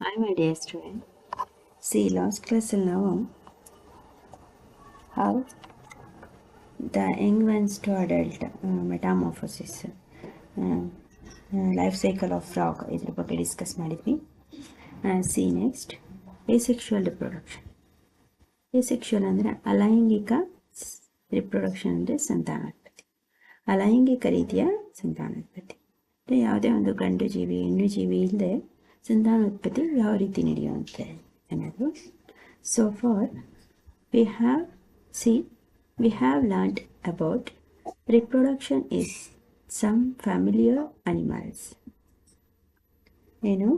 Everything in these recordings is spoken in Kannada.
Hi, my dear student. See, last class now, how the young ones to adult uh, metamorphosis, uh, life cycle of frog ಇದ್ರ ಬಗ್ಗೆ ಡಿಸ್ಕಸ್ ಮಾಡಿದ್ವಿ. See next asexual reproduction asexual ಅಂದರೆ ಅಲೈಂಗಿಕ ರಿಪ್ರೊಡಕ್ಷನ್ ಅಂದರೆ ಸಂತಾನೋತ್ಪತ್ತಿ ಅಲೈಂಗಿಕ ರೀತಿಯ ಸಂತಾನೋತ್ಪತ್ತಿ ಯಾವುದೇ ಒಂದು ಗಂಡು ಜೀವಿ ಹೆಣ್ಣು ಜೀವಿ ಇಲ್ಲದೆ ಸಂತಾನೋತ್ಪತ್ತಿ ಯಾವ ರೀತಿ ನಡೆಯುವಂತೆ ಅನ್ನೋದು so far we have see we have learned about reproduction is some familiar animals ಏನು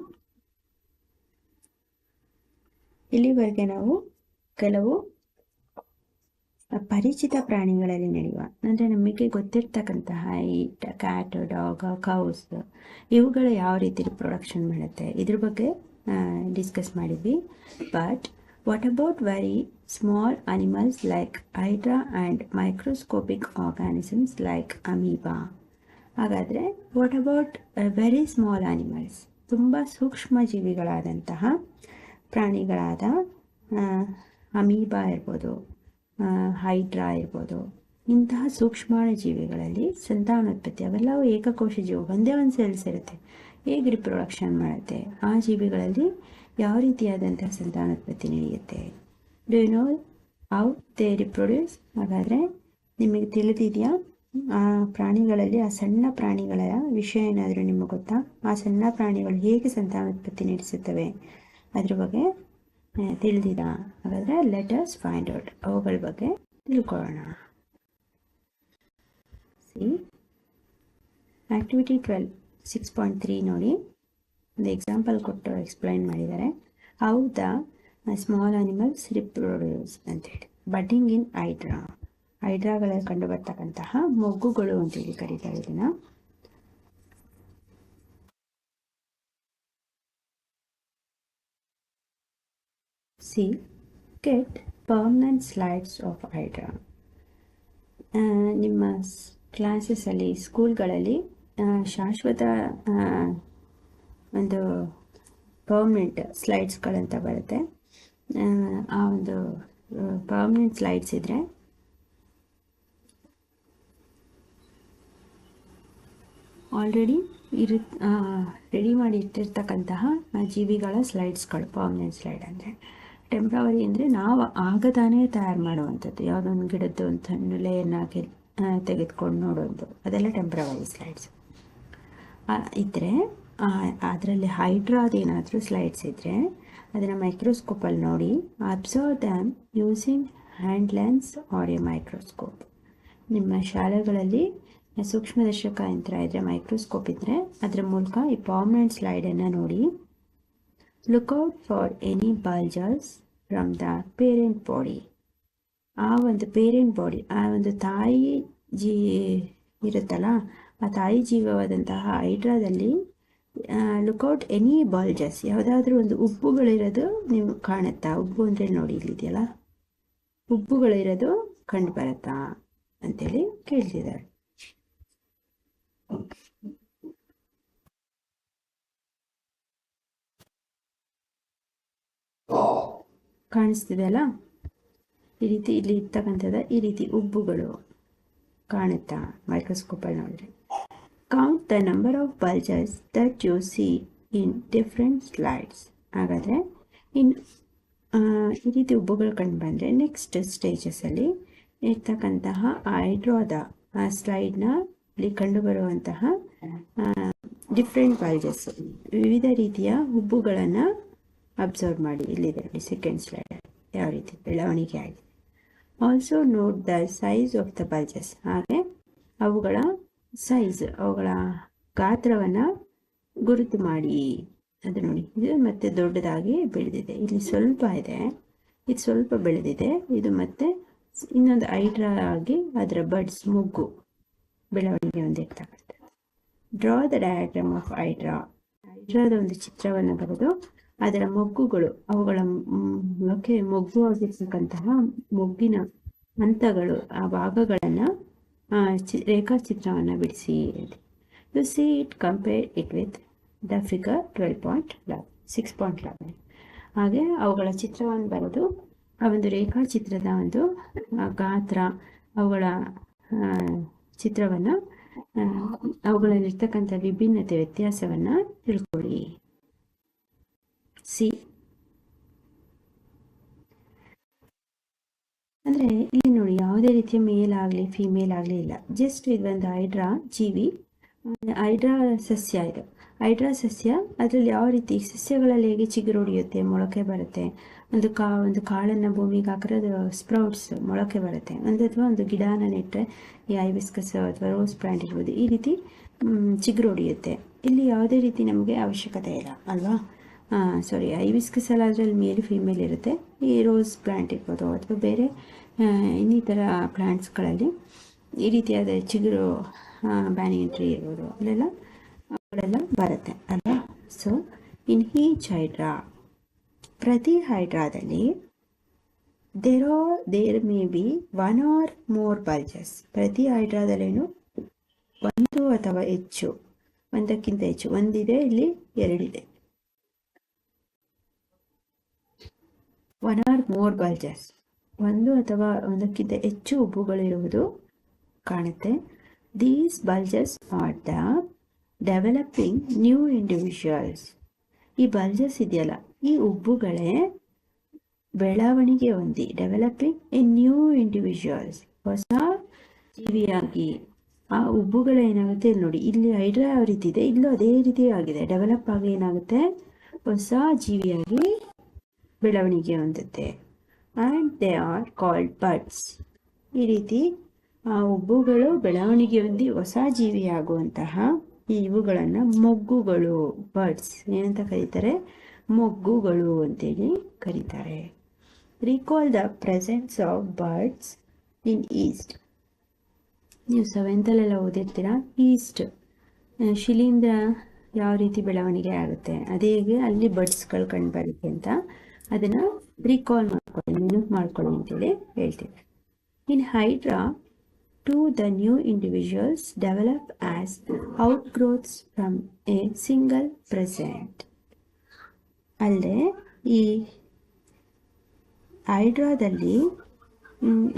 ಇಲ್ಲಿವರೆಗೆ ನಾವು ಕೆಲವು ಪರಿಚಿತ ಪ್ರಾಣಿಗಳಲ್ಲಿ ನಡೆಯುವ ಅಂದರೆ ನಮಗೆ ಗೊತ್ತಿರ್ತಕ್ಕಂತಹ ಈ ಕ್ಯಾಟ್ ಡಾಗ್ ಕೌಸ್ ಇವುಗಳು ಯಾವ ರೀತಿ ಪ್ರೊಡಕ್ಷನ್ ಮಾಡುತ್ತೆ? ಇದ್ರ ಬಗ್ಗೆ ಡಿಸ್ಕಸ್ ಮಾಡಿದ್ವಿ. But what about very small animals like hydra and microscopic organisms like amoeba ಹಾಗಾದರೆ what about very small animals ತುಂಬ ಸೂಕ್ಷ್ಮ ಜೀವಿಗಳಾದಂತಹ ಪ್ರಾಣಿಗಳಾದ ಅಮೀಬಾ ಇರ್ಬೋದು ಹೈಡ್ರಾ ಇರ್ಬೋದು. ಇಂತಹ ಸೂಕ್ಷ್ಮಾಣು ಜೀವಿಗಳಲ್ಲಿ ಸಂತಾನೋತ್ಪತ್ತಿ, ಅವೆಲ್ಲವೂ ಏಕಕೋಶ ಜೀವ ಒಂದೇ ಒಂದು ಸೆಲ್ಸ್ ಇರುತ್ತೆ. ಹೇಗೆ ರಿಪ್ರೊಡಕ್ಷನ್ ಮಾಡುತ್ತೆ? ಆ ಜೀವಿಗಳಲ್ಲಿ ಯಾವ ರೀತಿಯಾದಂತಹ ಸಂತಾನೋತ್ಪತ್ತಿ ನಡೆಯುತ್ತೆ? Do know how they reproduce ಹಾಗಾದರೆ ನಿಮಗೆ ತಿಳಿದಿದೆಯಾ? ಆ ಪ್ರಾಣಿಗಳಲ್ಲಿ, ಆ ಸಣ್ಣ ಪ್ರಾಣಿಗಳ ವಿಷಯ ಏನಾದರೂ ನಿಮಗೆ ಗೊತ್ತಾ? ಆ ಸಣ್ಣ ಪ್ರಾಣಿಗಳು ಹೇಗೆ ಸಂತಾನೋತ್ಪತ್ತಿ ನಡೆಸುತ್ತವೆ? ಅದ್ರ ಬಗ್ಗೆ ತಿಳಿದಿದ ಹಾಗಾದರೆ ಲೆಟರ್ಸ್ ಫೈಂಡ್ ಔಟ್ ಅವುಗಳ ಬಗ್ಗೆ ತಿಳ್ಕೊಳ್ಳೋಣ. See activity twelve six point three ನೋಡಿ ಒಂದು ಎಕ್ಸಾಂಪಲ್ ಕೊಟ್ಟು ಎಕ್ಸ್ಪ್ಲೈನ್ ಮಾಡಿದ್ದಾರೆ. How the small animals reproduce ಅಂತೇಳಿ ಬಡ್ಡಿಂಗ್ ಇನ್ ಹೈಡ್ರಾ ಐಡ್ರಾಗಳಲ್ಲಿ ಕಂಡು ಬರ್ತಕ್ಕಂತಹ ಮೊಗ್ಗುಗಳು ಅಂತೇಳಿ ಕರೀತಾರೆ ಇದನ್ನು. See Get permanent slides of IDRA. ನಿಮ್ಮ ಕ್ಲಾಸಸ್ಸಲ್ಲಿ ಸ್ಕೂಲ್ಗಳಲ್ಲಿ ಶಾಶ್ವತ ಒಂದು ಪರ್ಮನೆಂಟ್ ಸ್ಲೈಡ್ಸ್ಗಳಂತ ಬರುತ್ತೆ ಆ ಒಂದು ಪರ್ಮನೆಂಟ್ ಸ್ಲೈಡ್ಸ್ ಇದ್ದರೆ ಆಲ್ರೆಡಿ ಇರು ರೆಡಿ ಮಾಡಿ ಇಟ್ಟಿರ್ತಕ್ಕಂತಹ ಜೀವಿಗಳ ಸ್ಲೈಡ್ಸ್ಗಳು ಪರ್ಮನೆಂಟ್ ಸ್ಲೈಡ್ ಅಂದರೆ ಟೆಂಪ್ರವರಿ ಅಂದರೆ ನಾವು ಆಗ ತಾನೇ ತಯಾರು ಮಾಡುವಂಥದ್ದು. ಯಾವುದೊಂದು ಗಿಡದ್ದು ಒಂದು ಸಣ್ಣ ಲೇಯರ್ನಾಗಿ ತೆಗೆದುಕೊಂಡು ನೋಡೋದು ಅದೆಲ್ಲ ಟೆಂಪ್ರವರಿ ಸ್ಲೈಡ್ಸ್ ಇದ್ದರೆ ಅದರಲ್ಲಿ ಹೈಡ್ರಾದೇನಾದರೂ ಸ್ಲೈಡ್ಸ್ ಇದ್ದರೆ ಅದನ್ನು ಮೈಕ್ರೋಸ್ಕೋಪಲ್ಲಿ ನೋಡಿ observe them using hand lens or a microscope ನಿಮ್ಮ ಶಾಲೆಗಳಲ್ಲಿ ಸೂಕ್ಷ್ಮದರ್ಶಕ ಯಂತ್ರ ಇದ್ದರೆ ಮೈಕ್ರೋಸ್ಕೋಪ್ ಇದ್ದರೆ ಅದರ ಮೂಲಕ ಈ ಪರ್ಮನೆಂಟ್ ಸ್ಲೈಡನ್ನು ನೋಡಿ look out for any bulges from the parent body ಆ ಒಂದು ಪೇರೆಂಟ್ ಬಾಡಿ ಆ ಒಂದು ತಾಯಿ ಜೀ ಇರುತ್ತಲ್ಲ, ಆ ತಾಯಿ ಜೀವವಾದಂತಹ ಹೈಡ್ರಾದಲ್ಲಿ ಲುಕೌಟ್ ಎನಿ ಬಾಲ್ಜಸ್ ಯಾವುದಾದ್ರೂ ಒಂದು ಉಬ್ಬುಗಳಿರೋದು ನೀವು ಕಾಣುತ್ತಾ? ಉಬ್ಬು ಅಂದರೆ ನೋಡಿ, ಇಲ್ಲಿದೆಯಲ್ಲ? ಉಬ್ಬುಗಳಿರೋದು ಕಂಡು ಬರುತ್ತಾ ಅಂತೇಳಿ ಕೇಳ್ತಿದ್ದಾರೆ. ಕಾಣಿಸ್ತಿದೆಯಲ್ಲ? ಈ ರೀತಿ ಇಲ್ಲಿ ಇರ್ತಕ್ಕಂಥದ್ದು, ಈ ರೀತಿ ಉಬ್ಬುಗಳು ಕಾಣುತ್ತಾ ಮೈಕ್ರೋಸ್ಕೋಪಲ್ಲಿ ನೋಡಿದ್ರೆ. Count the number of bulges that you see in different slides ಹಾಗಾದರೆ ಇನ್ ಈ ರೀತಿ ಉಬ್ಬುಗಳು ಕಂಡು ಬಂದರೆ ನೆಕ್ಸ್ಟ್ ಸ್ಟೇಜಸಲ್ಲಿ ಇರ್ತಕ್ಕಂತಹ ಹೈಡ್ರೋದ ಆ ಸ್ಲೈಡ್ನ ಇಲ್ಲಿ ಕಂಡುಬರುವಂತಹ ಡಿಫ್ರೆಂಟ್ ಬಲ್ಜಸ್ ವಿವಿಧ ರೀತಿಯ ಉಬ್ಬುಗಳನ್ನು ಅಬ್ಸರ್ವ್ ಮಾಡಿ ಇಲ್ಲಿದೆ ನೋಡಿ ಸೆಕೆಂಡ್ ಸ್ಲೈಡ್ ಯಾವ ರೀತಿ? ಬೆಳವಣಿಗೆ ಆಗಿದೆ. Also note the size of the bulges ಹಾಗೆ ಅವುಗಳ ಸೈಜ್ ಅವುಗಳ ಗಾತ್ರವನ್ನು ಗುರುತು ಮಾಡಿ. ಅದು ನೋಡಿ, ಇದು ಮತ್ತೆ ದೊಡ್ಡದಾಗಿ ಬೆಳೆದಿದೆ. ಇಲ್ಲಿ ಸ್ವಲ್ಪ ಇದೆ, ಇದು ಸ್ವಲ್ಪ ಬೆಳೆದಿದೆ. ಇದು ಮತ್ತೆ ಇನ್ನೊಂದು ಹೈಡ್ರಾ ಆಗಿ ಅದರ ಬಡ್ಸ್ ಮೊಗ್ಗು ಬೆಳವಣಿಗೆ ಹೊಂದಿರ್ತಕ್ಕಂಥದ್ದು. Draw the diagram of hydra ಹೈಡ್ರಾದ ಒಂದು ಚಿತ್ರವನ್ನು ಬರೆದು ಅದರ ಮೊಗ್ಗುಗಳು, ಅವುಗಳ ಮೊಕ್ಕೆ ಮೊಗ್ಗು ಆಗಿರ್ತಕ್ಕಂತಹ ಮೊಗ್ಗಿನ ಹಂತಗಳು ಆ ಭಾಗಗಳನ್ನು ರೇಖಾಚಿತ್ರವನ್ನು ಬಿಡಿಸಿ you see it compare it with the figure twelve point six point ಲಾವಣಿ ಹಾಗೆ ಅವುಗಳ ಚಿತ್ರವನ್ನು ಬರೆದು, ಆ ಒಂದು ರೇಖಾಚಿತ್ರದ ಒಂದು ಗಾತ್ರ, ಅವುಗಳ ಚಿತ್ರವನ್ನು ಅವುಗಳಲ್ಲಿರ್ತಕ್ಕಂಥ ವಿಭಿನ್ನತೆ ವ್ಯತ್ಯಾಸವನ್ನು ತಿಳ್ಕೊಳ್ಳಿ. ಸಿ. ಅಂದರೆ ಇಲ್ಲಿ ನೋಡಿ ಯಾವುದೇ ರೀತಿಯ ಮೇಲ್ ಆಗಲಿ ಫಿಮೇಲ್ ಆಗಲಿ ಇಲ್ಲ. ಜಸ್ಟ್ ಒಂದು ಹೈಡ್ರಾ ಜೀವಿ. ಹೈಡ್ರಾ ಸಸ್ಯ ಇದು. ಹೈಡ್ರಾ ಸಸ್ಯ, ಅದರಲ್ಲಿ ಯಾವ ರೀತಿ ಸಸ್ಯಗಳಲ್ಲಿ ಹೇಗೆ ಚಿಗುರೊಡೆಯುತ್ತೆ ಮೊಳಕೆ ಬರುತ್ತೆ, ಒಂದು ಕಾ, ಒಂದು ಕಾಳನ್ನು ಭೂಮಿಗೆ ಹಾಕಿದ್ರೆ ಅದು ಸ್ಪ್ರೌಟ್ಸ್ ಮೊಳಕೆ ಬರುತ್ತೆ. ಒಂದು ಅಥವಾ ಒಂದು ಗಿಡನ ನೆಟ್ಟರೆ ಈ ಐವಿಸ್ಕಸ್ ಅಥವಾ ರೋಸ್ ಪ್ಲಾಂಟ್ ಇರ್ಬೋದು. ಈ ರೀತಿ ಚಿಗುರೊಡೆಯುತ್ತೆ ಇಲ್ಲಿ ಯಾವುದೇ ರೀತಿ ನಮಗೆ ಅವಶ್ಯಕತೆ ಇಲ್ಲ, ಅಲ್ವಾ? ಸಾರಿ ಐಬಿಸ್ಕಸ್ ಎಲ್ಲ ಅದರಲ್ಲಿ ಮೇಲ್ ಫೀಮೇಲ್ ಇರುತ್ತೆ. ಈ ರೋಸ್ ಪ್ಲ್ಯಾಂಟ್ ಇರ್ಬೋದು ಅಥವಾ ಬೇರೆ ಇನ್ನಿತರ ಪ್ಲ್ಯಾಂಟ್ಸ್ಗಳಲ್ಲಿ ಈ ರೀತಿಯಾದ ಚಿಗುರು ಬ್ಯಾನಿಯನ್ ಟ್ರೀ ಇರ್ಬೋದು. ಅಲ್ಲೆಲ್ಲ ಅವೆಲ್ಲ ಬರುತ್ತೆ, ಅಲ್ವಾ? ಸೊ ಇನ್ ಈಚ್ ಹೈಡ್ರಾ ಪ್ರತಿ ಹೈಡ್ರಾದಲ್ಲಿ there are there may be one or more bulges ಪ್ರತಿ ಹೈಡ್ರಾದಲ್ಲೇನು ಒಂದು ಅಥವಾ ಹೆಚ್ಚು, ಒಂದಕ್ಕಿಂತ ಹೆಚ್ಚು. ಒಂದಿದೆ, ಇಲ್ಲಿ ಎರಡಿದೆ. ಒನ್ ಆರ್ ಮೋರ್ ಬಲ್ಜಸ್ ಒಂದು ಅಥವಾ ಒಂದಕ್ಕಿಂತ ಹೆಚ್ಚು ಉಬ್ಬುಗಳಿರುವುದು ಕಾಣುತ್ತೆ. These bulges are the developing new individuals ಈ ಬಲ್ಜಸ್ ಇದೆಯಲ್ಲ, ಈ ಉಬ್ಬುಗಳೇ ಬೆಳವಣಿಗೆ ಹೊಂದಿ ಡೆವಲಪಿಂಗ್ ಎ ನ್ಯೂ ಇಂಡಿವಿಜುವಲ್ಸ್ ಹೊಸ ಜೀವಿಯಾಗಿ ಆ ಉಬ್ಬುಗಳು ಏನಾಗುತ್ತೆ ಇಲ್ಲಿ ನೋಡಿ, ಇಲ್ಲಿ ಹೈಡ್ರಾ ಯಾವ ರೀತಿ ಇದೆ, ಇಲ್ಲೂ ಅದೇ ರೀತಿ ಆಗಿದೆ ಡೆವಲಪ್ ಆಗಿ ಏನಾಗುತ್ತೆ? ಹೊಸ ಜೀವಿಯಾಗಿ ಬೆಳವಣಿಗೆ ಹೊಂದುತ್ತೆ and they are called buds ಈ ರೀತಿ, ಆ, ಉಬ್ಬುಗಳು ಬೆಳವಣಿಗೆ ಹೊಂದಿ ಹೊಸ ಜೀವಿಯಾಗುವಂತಹ ಈ ಇವುಗಳನ್ನು ಮೊಗ್ಗುಗಳು ಬರ್ಡ್ಸ್ ಏನಂತ ಕರೀತಾರೆ? ಮೊಗ್ಗುಗಳು ಅಂತೇಳಿ ಕರೀತಾರೆ. Recall the presence of buds in yeast ನೀವು ಸೆವೆಂತಲ್ಲೆಲ್ಲ ಓದಿರ್ತೀರ? ಈಸ್ಟ್ ಶಿಲೀಂಧ್ರ ಯಾವ ರೀತಿ ಬೆಳವಣಿಗೆ ಆಗುತ್ತೆ? ಅದೇ ಅಲ್ಲಿ ಬರ್ಡ್ಸ್ಗಳು ಕಂಡು ಬರುತ್ತೆ ಅಂತ. ಅದನ್ನು ರಿಕಾಲ್ ಮಾಡ್ಕೊಳ್ಳಿ ನೆನಪು ಮಾಡ್ಕೊಳ್ಳಿ ಅಂತೇಳಿ ಹೇಳ್ತೀವಿ. In hydra to the new individuals develop as outgrowths from a single parent ಅಲ್ಲದೆ, ಈ ಹೈಡ್ರಾದಲ್ಲಿ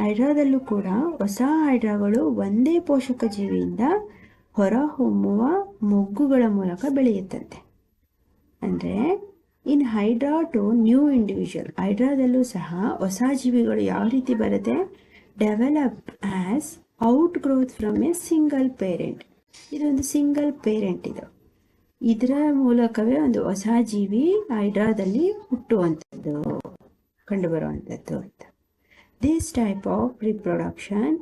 ಹೈಡ್ರಾದಲ್ಲೂ ಕೂಡ ಹೊಸ ಹೈಡ್ರಾಗಳು ಒಂದೇ ಪೋಷಕ ಜೀವಿಯಿಂದ ಹೊರಹೊಮ್ಮುವ ಮೊಗ್ಗುಗಳ ಮೂಲಕ ಬೆಳೆಯುತ್ತಂತೆ. ಅಂದರೆ in hydra to new individual. ಹೈಡ್ರಾದಲ್ಲೂ ಸಹ ಹೊಸ ಜೀವಿಗಳು ಯಾವ ರೀತಿ ಬರುತ್ತೆ? Develop as out growth from a single parent. ಇದೊಂದು ಸಿಂಗಲ್ ಪೇರೆಂಟ್ ಇದು. ಇದರ ಮೂಲಕವೇ ಒಂದು ಹೊಸ ಜೀವಿ ಹೈಡ್ರಾದಲ್ಲಿ ಹುಟ್ಟುವಂಥದ್ದು, ಕಂಡುಬರುವಂಥದ್ದು ಅಂತ. This type of reproduction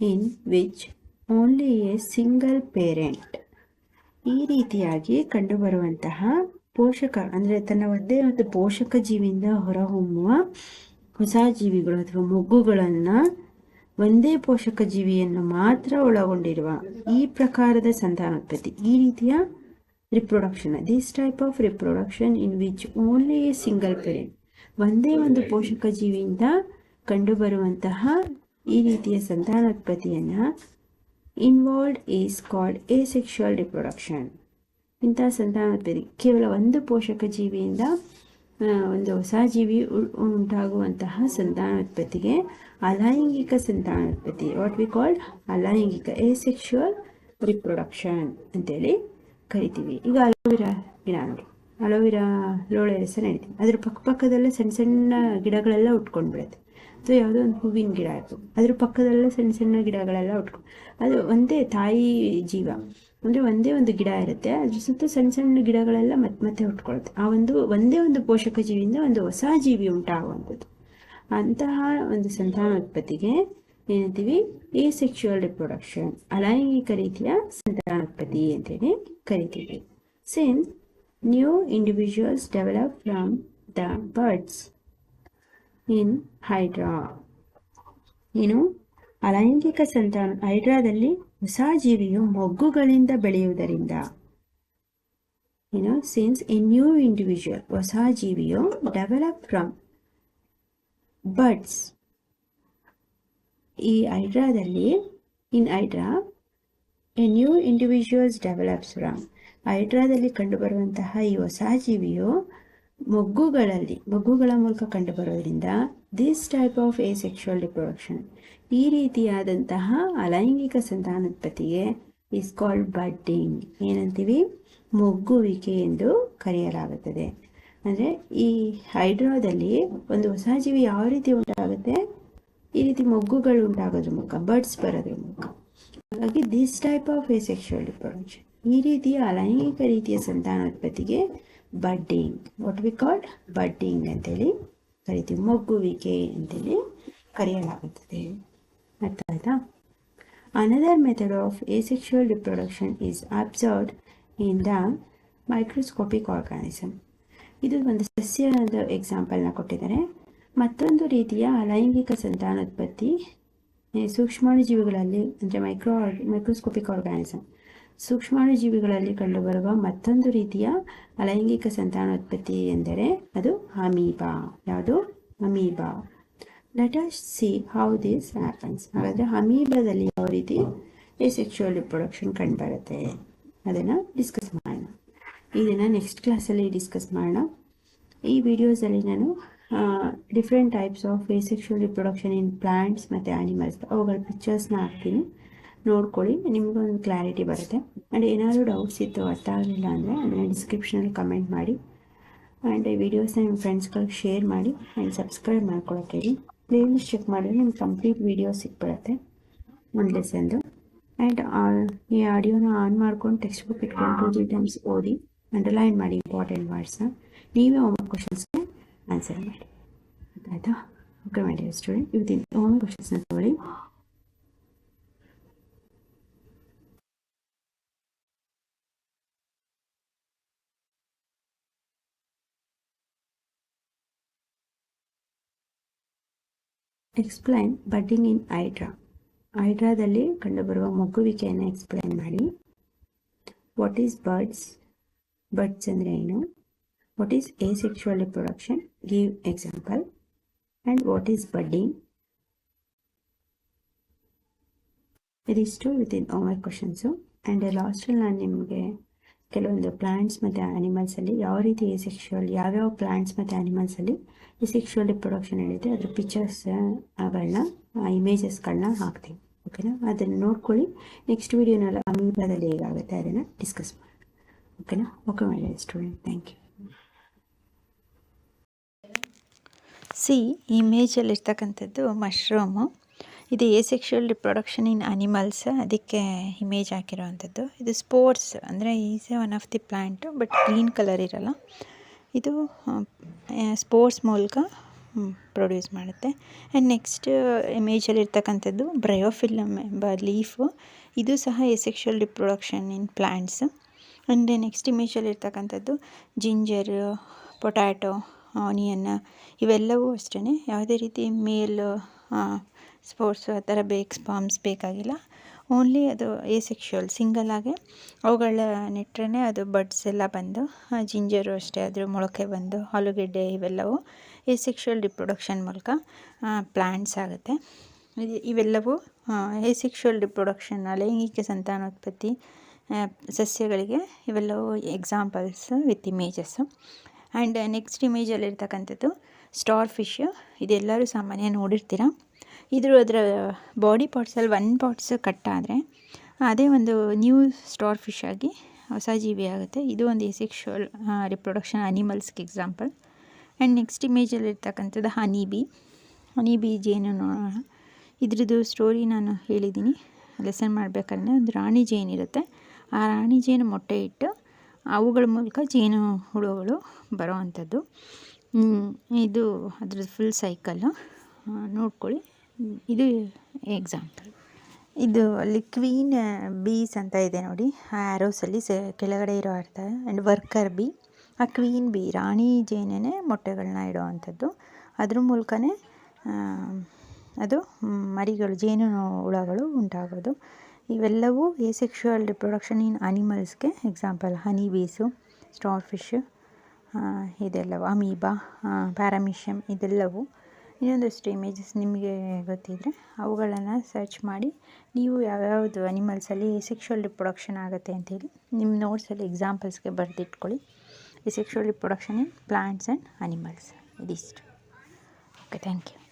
in which only a single parent ಈ ರೀತಿಯಾಗಿ ಕಂಡುಬರುವಂತಹ ಪೋಷಕ, ಅಂದರೆ ತನ್ನ ಒಂದೇ ಒಂದು ಪೋಷಕ ಜೀವಿಯಿಂದ ಹೊರಹೊಮ್ಮುವ ಹೊಸ ಜೀವಿಗಳು ಅಥವಾ ಮೊಗ್ಗುಗಳನ್ನು ಒಂದೇ ಪೋಷಕ ಜೀವಿಯನ್ನು ಮಾತ್ರ ಒಳಗೊಂಡಿರುವ ಈ ಪ್ರಕಾರದ ಸಂತಾನೋತ್ಪತ್ತಿ. ಈ ರೀತಿಯ reproduction this type of reproduction in which only a single parent ಒಂದೇ ಒಂದು ಪೋಷಕ ಜೀವಿಯಿಂದ ಕಂಡುಬರುವಂತಹ ಈ ರೀತಿಯ ಸಂತಾನೋತ್ಪತ್ತಿಯನ್ನು involved is called asexual reproduction ಇಂತಹ ಸಂತಾನೋತ್ಪತ್ತಿ ಕೇವಲ ಒಂದು ಪೋಷಕ ಜೀವಿಯಿಂದ ಒಂದು ಹೊಸ ಜೀವಿ ಉಂಟಾಗುವಂತಹ ಸಂತಾನೋತ್ಪತ್ತಿಗೆ ಅಲೈಂಗಿಕ ಸಂತಾನೋತ್ಪತ್ತಿ ವಾಟ್ ವಿ ಕಾಲ್ಡ್ ಅಲೈಂಗಿಕ ಎ ಸೆಕ್ಷುವಲ್ ರಿಪ್ರೊಡಕ್ಷನ್ ಅಂತೇಳಿ ಕರಿತೀವಿ. ಈಗ ಅಲೋವಿರಾ ಗಿಡ ನೋಡಿ. ಅಲೋವಿರಾ ಲೋಳೆ ರಸ ನಡೀತೀವಿ. ಅದ್ರ ಪಕ್ಕಪಕ್ಕದಲ್ಲೇ ಸಣ್ಣ ಸಣ್ಣ ಗಿಡಗಳೆಲ್ಲ ಉಟ್ಕೊಂಡು ಬಿಡುತ್ತೆ. ಅಥವಾ ಯಾವುದೋ ಒಂದು ಹೂವಿನ ಗಿಡ ಆಯಿತು ಅದ್ರ ಪಕ್ಕದಲ್ಲೇ ಸಣ್ಣ ಸಣ್ಣ ಗಿಡಗಳೆಲ್ಲ ಉಟ್ಕೊಂಡು ಅದು ಒಂದೇ ತಾಯಿ ಜೀವ. ಅಂದರೆ ಒಂದೇ ಒಂದು ಗಿಡ ಇರುತ್ತೆ. ಅದ್ರ ಸುತ್ತ ಸಣ್ಣ ಸಣ್ಣ ಗಿಡಗಳೆಲ್ಲ ಮತ್ತೆ ಮತ್ತೆ ಹುಟ್ಕೊಳುತ್ತೆ. ಆ ಒಂದು, ಒಂದೇ ಒಂದು ಪೋಷಕ ಜೀವಿಯಿಂದ ಒಂದು ಹೊಸ ಜೀವಿ ಉಂಟಾಗುವಂಥದ್ದು. ಅಂತಹ ಒಂದು ಸಂತಾನೋತ್ಪತ್ತಿಗೆ ಏನಂತೀವಿ ಎ ಸೆಕ್ಷುವಲ್ ರಿಪ್ರೊಡಕ್ಷನ್ ಅಲೈಂಗಿಕ ರೀತಿಯ ಸಂತಾನೋತ್ಪತ್ತಿ ಅಂತೇಳಿ ಕರಿತೀವಿ. Since new individuals develop from the buds in hydra ಏನು? ಅಲೈಂಗಿಕ ಸಂತಾನ, ಹೈಡ್ರಾದಲ್ಲಿ ಹೊಸ ಜೀವಿಯು ಮೊಗ್ಗುಗಳಿಂದ ಬೆಳೆಯುವುದರಿಂದ ಏನೋ ಸಿನ್ಸ್ ಎ ನ್ಯೂ ಇಂಡಿವಿಜುವಲ್ ಹೊಸ ಜೀವಿಯು ಡೆವಲಪ್ ಫ್ರಮ್ ಬರ್ಡ್ಸ್ ಈ ಐಡ್ರಾದಲ್ಲಿ in hydra a new individuals develops from ಐಡ್ರಾದಲ್ಲಿ ಕಂಡುಬರುವಂತಹ ಈ ಹೊಸ ಜೀವಿಯು ಮೊಗ್ಗುಗಳಲ್ಲಿ, ಮೊಗ್ಗುಗಳ ಮೂಲಕ ಕಂಡುಬರೋದ್ರಿಂದ this type of asexual reproduction ಈ ರೀತಿಯಾದಂತಹ ಅಲೈಂಗಿಕ ಸಂತಾನೋತ್ಪತ್ತಿಗೆ ಇಸ್ ಕಾಲ್ಡ್ ಬಡ್ಡಿಂಗ್ ಏನಂತೀವಿ? ಮೊಗ್ಗುವಿಕೆ ಎಂದು ಕರೆಯಲಾಗುತ್ತದೆ. ಅಂದರೆ ಈ ಹೈಡ್ರಾದಲ್ಲಿ ಒಂದು ಹೊಸ ಜೀವಿ ಯಾವ ರೀತಿ ಉಂಟಾಗುತ್ತೆ? ಈ ರೀತಿ ಮೊಗ್ಗುಗಳು ಉಂಟಾಗೋದ್ರ ಮೂಲಕ ಬರ್ಡ್ಸ್ ಬರೋದ್ರ ಮೂಲಕ ಹಾಗಾಗಿ this type of asexual reproduction ಈ ರೀತಿಯ ಅಲೈಂಗಿಕ ರೀತಿಯ ಸಂತಾನೋತ್ಪತ್ತಿಗೆ budding what we called budding ಅಂತೇಳಿ ಕರಿತೀವಿ. ಮೊಗ್ಗುವಿಕೆ ಅಂತೇಳಿ ಕರೆಯಲಾಗುತ್ತದೆ. ಅರ್ಥ ಆಯ್ತಾ? Another method of asexual reproduction is observed in the microscopic organism ಇದು ಒಂದು ಸಸ್ಯದ ಎಕ್ಸಾಂಪಲ್ನ ಕೊಟ್ಟಿದ್ದಾರೆ. ಮತ್ತೊಂದು ರೀತಿಯ ಅಲೈಂಗಿಕ ಸಂತಾನೋತ್ಪತ್ತಿ ಸೂಕ್ಷ್ಮಾಣುಜೀವಿಗಳಲ್ಲಿ ಅಂದರೆ ಮೈಕ್ರೋ ಮೈಕ್ರೋಸ್ಕೋಪಿಕ್ ಆರ್ಗಾನಿಸಮ್ ಸೂಕ್ಷ್ಮಾಣುಜೀವಿಗಳಲ್ಲಿ ಕಂಡುಬರುವ ಮತ್ತೊಂದು ರೀತಿಯ ಅಲೈಂಗಿಕ ಸಂತಾನೋತ್ಪತ್ತಿ ಎಂದರೆ ಅದು ಅಮೀಬಾ. ಯಾವುದು? Amoeba. Let us see how this happens ಹಾಗಾದರೆ ಅಮೀಬಾದಲ್ಲಿ ಯಾವ ರೀತಿ ಈ ಸೆಕ್ಷುವಲ್ ರಿಪ್ರೊಡಕ್ಷನ್ ಕಂಡುಬರುತ್ತೆ ಅದನ್ನು ಡಿಸ್ಕಸ್ ಮಾಡೋಣ. ಇದನ್ನು ನೆಕ್ಸ್ಟ್ ಕ್ಲಾಸಲ್ಲಿ ಡಿಸ್ಕಸ್ ಮಾಡೋಣ. ಈ ವಿಡಿಯೋಸಲ್ಲಿ ನಾನು different types of sexual reproduction in plants ಮತ್ತು ಆ್ಯನಿಮಲ್ಸ್ ಅವುಗಳ ಪಿಕ್ಚರ್ಸ್ನ ಹಾಕ್ತೀನಿ. ನೋಡ್ಕೊಳ್ಳಿ, ನಿಮಗೊಂದು ಕ್ಲಾರಿಟಿ ಬರುತ್ತೆ. ಆ್ಯಂಡ್ ಏನಾದರೂ ಡೌಟ್ಸ್ ಇತ್ತು ಅರ್ಥ ಆಗಲಿಲ್ಲ ಅಂದರೆ ಅದನ್ನು ಡಿಸ್ಕ್ರಿಪ್ಷನಲ್ಲಿ ಕಮೆಂಟ್ ಮಾಡಿ. ಆ್ಯಂಡ್ ಈ ವಿಡಿಯೋಸ್ನ ನಿಮ್ಮ ಫ್ರೆಂಡ್ಸ್ಗಳಿಗೆ ಶೇರ್ ಮಾಡಿ ಆ್ಯಂಡ್ ಸಬ್ಸ್ಕ್ರೈಬ್ ಮಾಡ್ಕೊಳಕ್ಕೆ ಹೇಳಿ. ಪ್ಲೇಲಿಸ್ಟ್ ಚೆಕ್ ಮಾಡಿದ್ರೆ ನಿಮ್ಗೆ ಕಂಪ್ಲೀಟ್ ವೀಡಿಯೋ ಸಿಕ್ಬಿಡುತ್ತೆ ಒಂದು ಲೆಸನ್ದು ಆ್ಯಂಡ್ ಈ ಆಡಿಯೋನ ಆನ್ ಮಾಡ್ಕೊಂಡು ಟೆಕ್ಸ್ಟ್ ಬುಕ್ ಇಟ್ಕೊಂಡು ತ್ರೀ ಟೈಮ್ಸ್ ಓದಿ ಅಂಡರ್ಲೈನ್ ಮಾಡಿ ಇಂಪಾರ್ಟೆಂಟ್ ವರ್ಡ್ಸ್ನ ನೀವೇ ಹೋಮ್ವರ್ಕ್ ಕ್ವಶನ್ಸ್ಗೆ ಆನ್ಸರ್ ಮಾಡಿ. ಆಯಿತಾ ಓಕೆ ಮಾಡಿ ಸ್ಟೂಡೆಂಟ್ ಇವತ್ತಿನ ಹೋಮ್ವರ್ಕ್ ಕ್ವಶನ್ಸ್ನ ತಗೊಳ್ಳಿ. ಎಕ್ಸ್ಪ್ಲೈನ್ ಬಡ್ಡಿಂಗ್ ಇನ್ ಹೈಡ್ರಾ ಹೈಡ್ರಾದಲ್ಲಿ ಕಂಡುಬರುವ ಮಗುವಿಕೆಯನ್ನು ಎಕ್ಸ್ಪ್ಲೈನ್ ಮಾಡಿ. ವಾಟ್ ಈಸ್ ಬರ್ಡ್ಸ್ ಬರ್ಡ್ಸ್ ಅಂದರೆ ಏನು? What is asexual reproduction give example and what is budding ಇದಿಷ್ಟು ವಿತಿನ್ ಓಮರ್ ಕ್ವಶನ್ಸು ಆ್ಯಂಡ್ ಲಾಸ್ಟಲ್ಲಿ ನಾನು ನಿಮಗೆ ಕೆಲವೊಂದು ಪ್ಲಾಂಟ್ಸ್ ಮತ್ತು ಆ್ಯನಿಮಲ್ಸಲ್ಲಿ ಯಾವ ರೀತಿ ಈ ಸೆಕ್ಷುವಲ್ ಯಾವ್ಯಾವ ಪ್ಲಾಂಟ್ಸ್ ಮತ್ತು ಆ್ಯನಿಮಲ್ಸಲ್ಲಿ ಸೆಕ್ಷುವಲ್ ರಿಪ್ರೊಡಕ್ಷನ್ ನಡೆಯುತ್ತೆ ಅದ್ರ ಪಿಕ್ಚರ್ಸ್ಗಳನ್ನ ಇಮೇಜಸ್ಗಳನ್ನ ಹಾಕ್ತೀವಿ. ಓಕೆನಾ ಅದನ್ನು ನೋಡ್ಕೊಳ್ಳಿ. ನೆಕ್ಸ್ಟ್ ವೀಡಿಯೋನಲ್ಲಿ ಅಮೀಬಾದಲ್ಲಿ ಹೇಗಾಗುತ್ತೆ ಅದನ್ನು ಡಿಸ್ಕಸ್ ಮಾಡೋಣ. ಓಕೆನಾ ಓಕೆ ಮಾಡಿ ಸ್ಟೂಡೆಂಟ್ ಥ್ಯಾಂಕ್ ಯು ಸಿ ಇಮೇಜಲ್ಲಿರ್ತಕ್ಕಂಥದ್ದು ಮಶ್ರೂಮು ಇದು asexual reproduction in animals ಅದಕ್ಕೆ ಇಮೇಜ್ ಹಾಕಿರೋವಂಥದ್ದು. ಇದು ಸ್ಪೋರ್ಟ್ಸ್ ಅಂದರೆ is one of the plant but green colour ಇರಲ್ಲ. ಇದು ಸ್ಪೋರ್ಟ್ಸ್ ಮೂಲಕ ಪ್ರೊಡ್ಯೂಸ್ ಮಾಡುತ್ತೆ. ಆ್ಯಂಡ್ ನೆಕ್ಸ್ಟ್ ಇಮೇಜಲ್ಲಿ ಇರ್ತಕ್ಕಂಥದ್ದು ಬ್ರಯೋಫಿಲಮ್ ಎಂಬ ಲೀಫು ಇದು ಸಹ asexual reproduction in plants and next ಇಮೇಜಲ್ಲಿ ಇರ್ತಕ್ಕಂಥದ್ದು ಜಿಂಜರ್ ಪೊಟ್ಯಾಟೊ ಆನಿಯನ್ ಇವೆಲ್ಲವೂ ಅಷ್ಟೇ ಯಾವುದೇ ರೀತಿ ಮೇಲ್ ಸ್ಪೋರ್ಟ್ಸು ಆ ಥರ ಬೇಕ್ಸ್ ಸ್ಪಾಮ್ಸ್ ಬೇಕಾಗಿಲ್ಲ. ಓನ್ಲಿ ಅದು ಎ ಸೆಕ್ಷುವಲ್ ಸಿಂಗಲ್ ಆಗಿ. ಅವುಗಳ ನೆಟ್ಟರೆ ಅದು ಬಡ್ಸ್ ಎಲ್ಲ ಬಂದು ಜಿಂಜರು ಅಷ್ಟೇ, ಅದ್ರ ಮೊಳಕೆ ಬಂದು, ಆಲೂಗೆಡ್ಡೆ ಇವೆಲ್ಲವೂ ಎ ಸೆಕ್ಷುವಲ್ ರಿಪ್ರೊಡಕ್ಷನ್ ಮೂಲಕ ಪ್ಲ್ಯಾಂಟ್ಸ್ ಆಗುತ್ತೆ. ಇವೆಲ್ಲವೂ ಎ ಸೆಕ್ಷುವಲ್ ರಿಪ್ರೊಡಕ್ಷನ್ ಲೈಂಗಿಕ ಸಂತಾನೋತ್ಪತ್ತಿ ಸಸ್ಯಗಳಿಗೆ ಇವೆಲ್ಲವೂ examples with images and next ಇಮೇಜಲ್ಲಿರ್ತಕ್ಕಂಥದ್ದು starfish ಇದೆಲ್ಲರೂ ಸಾಮಾನ್ಯ ನೋಡಿರ್ತೀರ? ಇದ್ರ ಅದರ ಬಾಡಿ ಪಾರ್ಟ್ಸಲ್ಲಿ ಒನ್ ಪಾರ್ಟ್ಸ್ ಕಟ್ಟಾದರೆ ಅದೇ ಒಂದು ನ್ಯೂ ಸ್ಟಾರ್ ಫಿಶ್ ಆಗಿ ಹೊಸ ಜೀವಿ ಆಗುತ್ತೆ. ಇದು ಒಂದು ಎಸೆಕ್ಷುವಲ್ ರಿಪ್ರೊಡಕ್ಷನ್ ಅನಿಮಲ್ಸ್ಗೆ ಎಕ್ಸಾಂಪಲ್ ಆ್ಯಂಡ್ ನೆಕ್ಸ್ಟ್ ಇಮೇಜಲ್ಲಿ ಇರ್ತಕ್ಕಂಥದ್ದು ಹನಿ ಬಿ ಹನಿ ಬಿ ಜೇನು ನೋಡೋಣ ಇದ್ರದ್ದು ಸ್ಟೋರಿ ನಾನು ಹೇಳಿದ್ದೀನಿ. ಲೆಸನ್ ಮಾಡಬೇಕಾದ್ರೆ ಒಂದು ರಾಣಿ ಜೇನು ಇರುತ್ತೆ. ಆ ರಾಣಿ ಜೇನು ಮೊಟ್ಟೆ ಇಟ್ಟು ಅವುಗಳ ಮೂಲಕ ಜೇನು ಹುಳುಗಳು ಬರೋ ಅಂಥದ್ದು ಇದು ಅದ್ರದ್ದು ಫುಲ್ ಸೈಕಲ್ಲು ನೋಡ್ಕೊಳ್ಳಿ. ಇದು ಎಕ್ಸಾಂಪಲ್ ಇದು ಅಲ್ಲಿ ಕ್ವೀನ್ ಬೀಸ್ ಅಂತ ಇದೆ ನೋಡಿ. ಆ ಆ್ಯರೋಸಲ್ಲಿ ಸ, ಕೆಳಗಡೆ ಇರೋ ಅರ್ಥ. ಆ್ಯಂಡ್ ವರ್ಕರ್ ಬಿ ಆ ಕ್ವೀನ್ ಬಿ ರಾಣಿ ಜೇನೇ ಮೊಟ್ಟೆಗಳನ್ನ ಇಡೋ ಅಂಥದ್ದು ಅದ್ರ ಮೂಲಕನೇ ಅದು ಮರಿಗಳು, ಜೇನು ಹುಳಗಳು ಉಂಟಾಗೋದು. ಇವೆಲ್ಲವೂ ಎಸೆಕ್ಷುವಲ್ ರಿಪ್ರೊಡಕ್ಷನ್ ಇನ್ ಅನಿಮಲ್ಸ್ಗೆ example honey bees starfish ಇದೆಲ್ಲವೂ ಅಮೀಬಾ ಪ್ಯಾರಾಮಿಷಿಯಮ್ ಇದೆಲ್ಲವು. ಇನ್ನೊಂದಷ್ಟು ಇಮೇಜಸ್ ನಿಮಗೆ ಗೊತ್ತಿದ್ದರೆ ಅವುಗಳನ್ನು ಸರ್ಚ್ ಮಾಡಿ ನೀವು ಯಾವ್ಯಾವುದು ಅನಿಮಲ್ಸಲ್ಲಿ ಸೆಕ್ಷುವಲ್ ರಿಪ್ರೊಡಕ್ಷನ್ ಆಗುತ್ತೆ ಅಂತೇಳಿ ನಿಮ್ಮ ನೋಟ್ಸಲ್ಲಿ ಎಕ್ಸಾಂಪಲ್ಸ್ಗೆ ಬರೆದಿಟ್ಕೊಳ್ಳಿ. ಈ sexual reproduction in plants and animals ಇದಿಷ್ಟು. Okay thank you